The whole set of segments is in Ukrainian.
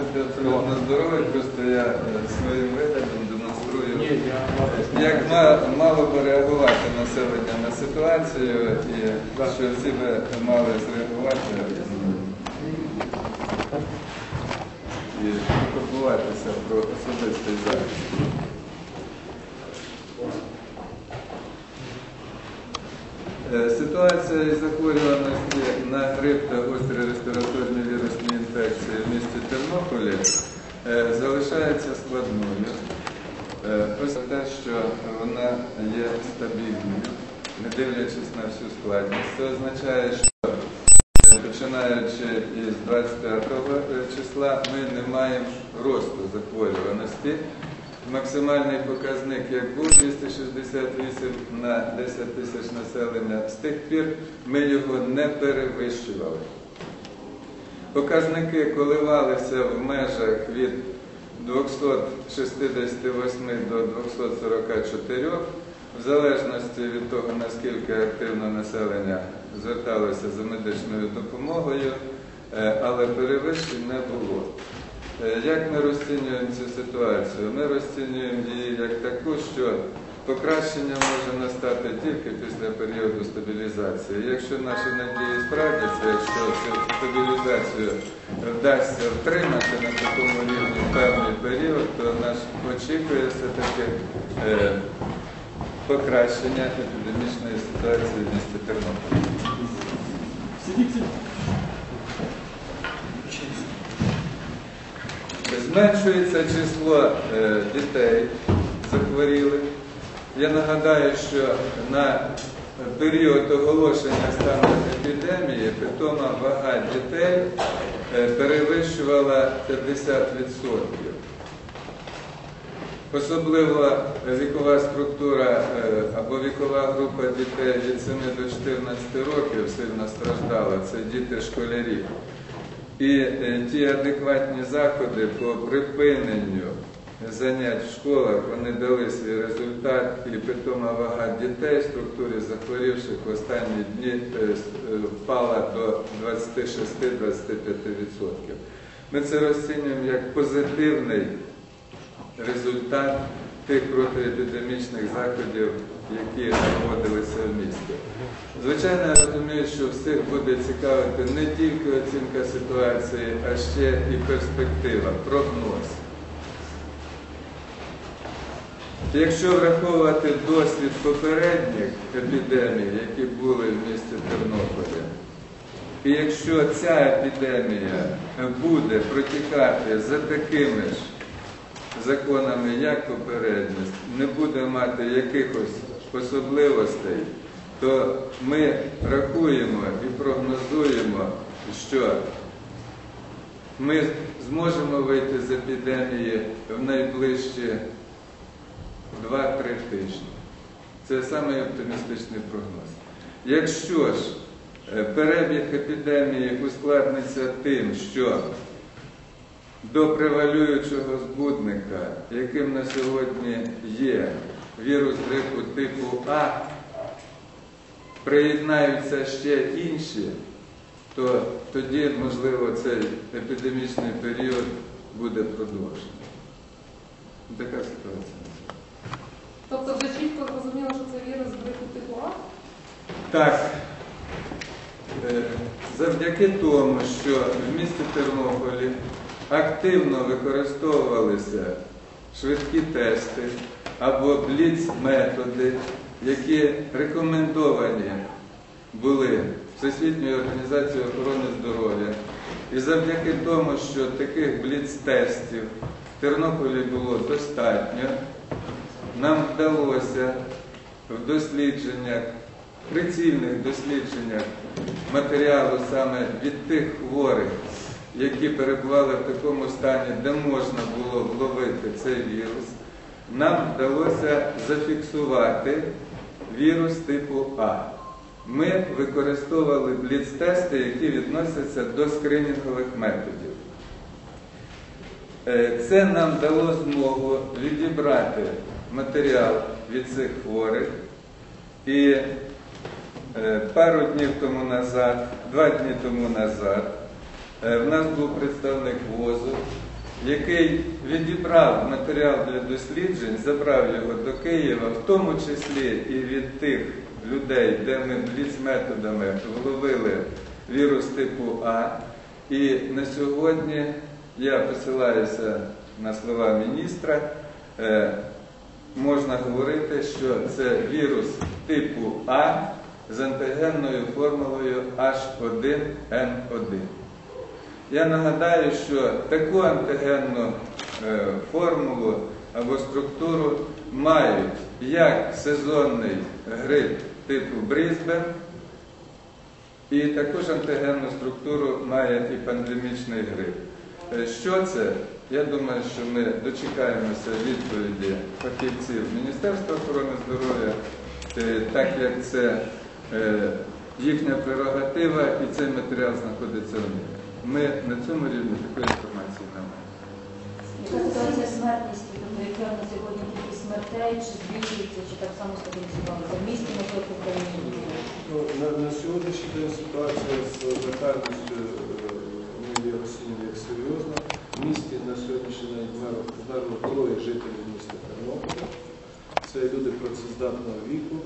Абсолютно здоровий, просто я е, своїм виглядом демонструю, як мало би реагувати населення на ситуацію і що всі би мали зреагувати. І турбуватися про особистий захист. Е, Ситуація із захворюваності на грип та гострі респіраторні вірусні інфекції в місті Тернополі е, залишається складною. Е, Ось те, що вона є стабільною, не дивлячись на всю складність. Це означає, що е, починаючи із 25 числа ми не маємо росту захворюваності. Максимальний показник, як був 268 на 10 тисяч населення, з тих пір ми його не перевищували. Показники коливалися в межах від 268 до 244, в залежності від того, наскільки активно населення зверталося за медичною допомогою, е, але перевищень не було. Е, Як ми розцінюємо цю ситуацію? Ми розцінюємо її як таку, що покращення може настати тільки після періоду стабілізації. Якщо наші надії справдяться, якщо цю стабілізацію вдасться втримати на такому рівні певний період, то нас очікує все-таки е, покращення епідемічної ситуації в місті Тернополі. Зменшується число е, дітей захворілих. Я нагадаю, що на період оголошення стану епідемії питома вага дітей е, перевищувала 50%. Особливо вікова структура е, або вікова група дітей від 7 до 14 років сильно страждала. Це діти школярі. І е, ті адекватні заходи по припиненню занять в школах вони дали свій результат, і питома вага дітей в структурі захворівших в останні дні е, е, впала до 26-25%. Ми це розцінюємо як позитивний результат тих протиепідемічних заходів, які проводилися в місті. Звичайно, я розумію, що всіх буде цікавити не тільки оцінка ситуації, а ще і перспектива, прогноз. Якщо враховувати досвід попередніх епідемій, які були в місті Тернополі, і якщо ця епідемія буде протікати за такими ж законами, як попередність, не буде мати якихось особливостей, то ми рахуємо і прогнозуємо, що ми зможемо вийти з епідемії в найближчі 2-3 тижні. Це самий оптимістичний прогноз. Якщо ж е, перебіг епідемії ускладниться тим, що до превалюючого збудника, яким на сьогодні є вірус грипу типу А, приєднаються ще інші, то тоді, можливо, цей епідемічний період буде продовжений. Така ситуація. Тобто вже чітко зрозуміло, що це вірус грипу типу А? Так, е, завдяки тому, що в місті Тернополі активно використовувалися швидкі тести або бліц-методи, які рекомендовані були Всесвітньою організацією охорони здоров'я. І завдяки тому, що таких бліц-тестів в Тернополі було достатньо, нам вдалося в дослідженнях, прицільних дослідженнях матеріалу саме від тих хворих, які перебували в такому стані, де можна було вловити цей вірус, нам вдалося зафіксувати вірус типу А. Ми використовували бліц-тести, які відносяться до скринінгових методів. Е, Це нам дало змогу відібрати матеріал від цих хворих. І е, пару днів тому назад, два дні тому назад, е, в нас був представник ВОЗу, який відібрав матеріал для досліджень, забрав його до Києва, в тому числі і від тих людей, де ми бліц-методами вловили вірус типу А. І на сьогодні я посилаюся на слова міністра. Можна говорити, що це вірус типу А з антигенною формулою H1N1. Я нагадаю, що таку антигенну е, формулу або структуру мають як сезонний грип типу Брізбен, і також антигенну структуру має і пандемічний грип. Е, Що це? Я думаю, що ми дочекаємося відповіді фахівців Міністерства охорони здоров'я, е, так як це е, їхня прерогатива і цей матеріал знаходиться у них. Ми на цьому рівні такої інформації не маємо. Яка ситуація смертності, тобто яка на сьогодні кількість смертей, чи збільшується, чи так само стабілізувалася в місті, можливо, в Україні? Ну, на, сьогоднішній день ситуація з летальністю е, ми як серйозна. В місті на сьогоднішній день троє жителів міста Тернополя. Це люди працездатного віку,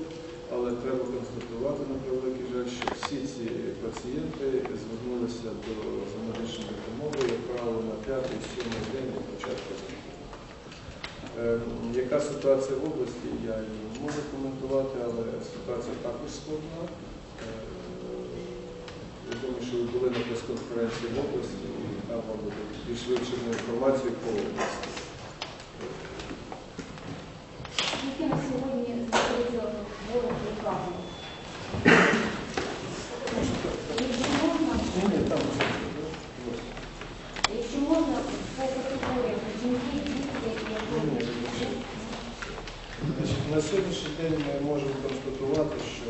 але треба констатувати на превеликий жаль, що всі ці пацієнти звернулися до за медичною допомогою, як правило, на п'ятий, сьомий день від початку життя. Е, Яка ситуація в області, я її не можу коментувати, але ситуація також складна. Е, Я думаю, що ви були на прес-конференції в області, і там буде більш вивчену інформацію по області. На сьогодні знаходиться хворих в? Якщо можна, по категоріях жінки, діти, які На сьогоднішній день ми можемо констатувати, що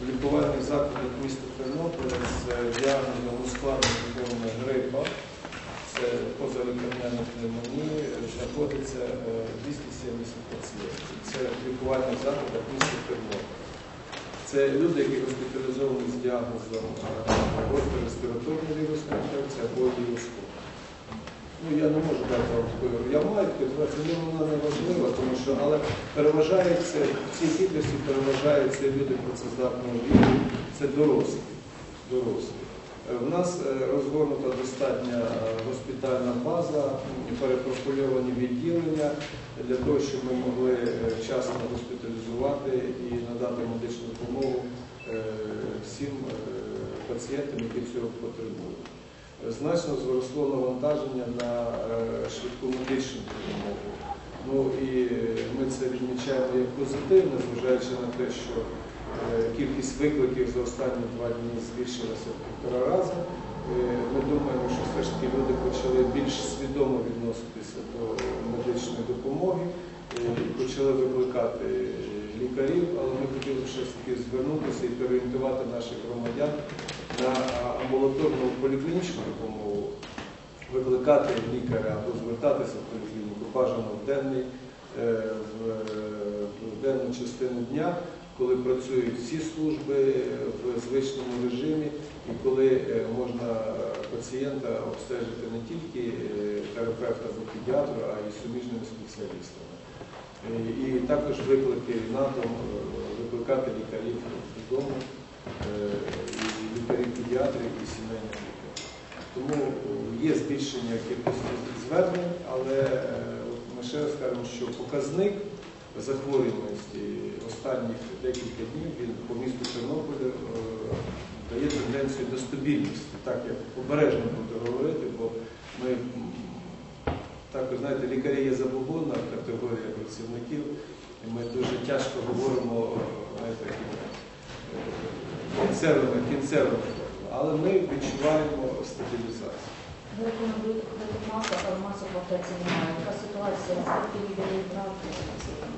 в лікувальних закладах міста Тернополя з діагнозом ускладнення грипа, це позалікарняна пневмонії, знаходиться е, 270 пацієнтів. Це в лікувальних закладах міста Тернополя. Це люди, які госпіталізовані з діагнозом гостро респіраторної вірусної інфекції або вірус Ну, я не можу дати вам такої. Я маю але вона не важлива, тому що, але переважається, в цій кількості переважаються люди працездатного віку, це дорослі. дорослі. Е, В нас е, розгорнута достатня е, госпітальна база, перепрофільовані відділення для того, щоб ми могли вчасно госпіталізувати і надати медичну допомогу всім пацієнтам, які цього потребують. Значно зросло навантаження на швидку медичну допомогу. Ну і ми це відмічаємо як позитивне, зважаючи на те, що кількість викликів за останні два дні збільшилася в півтора рази. Е, Ми думаємо, що все ж таки люди почали більш свідомо відноситися до медичної допомоги е, почали викликати е, лікарів, але ми хотіли все ж таки звернутися і переорієнтувати наших громадян на амбулаторну поліклінічну допомогу, викликати лікаря або звертатися в поліклініку. Бажано в денний, е, е, в денну частину дня, коли працюють всі служби в звичному режимі і коли е, можна пацієнта обстежити не тільки е, терапевта або педіатра, а й суміжними спеціалістами. Е, І також виклики на дом, е, викликати лікарів додому, і лікарів педіатрів і сімейних лікарів. Тому є збільшення кількості звернень, але ми ще раз скажемо, що показник захворюваності останніх декілька днів він по місту Тернополя е, дає тенденцію до стабільності. Так, я обережно буду говорити, бо ми також, знаєте, лікарі є забобонна категорія працівників, і ми дуже тяжко говоримо знаєте, е, кінцевими, кінцевими але ми відчуваємо стабілізацію. Ви рекомендуєте а в аптеці немає. Яка ситуація? Скільки відділів брати?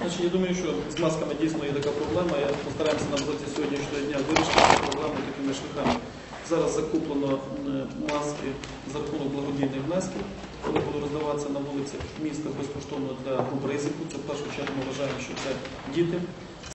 Значить, я думаю, що з масками дійсно є така проблема. Я постараємося на протязі сьогоднішнього дня вирішити цю проблему такими шляхами. Зараз закуплено маски за рахунок благодійних внесків, вони будуть роздаватися на вулицях міста безкоштовно для груп ризику. Це в першу чергу ми вважаємо, що це діти,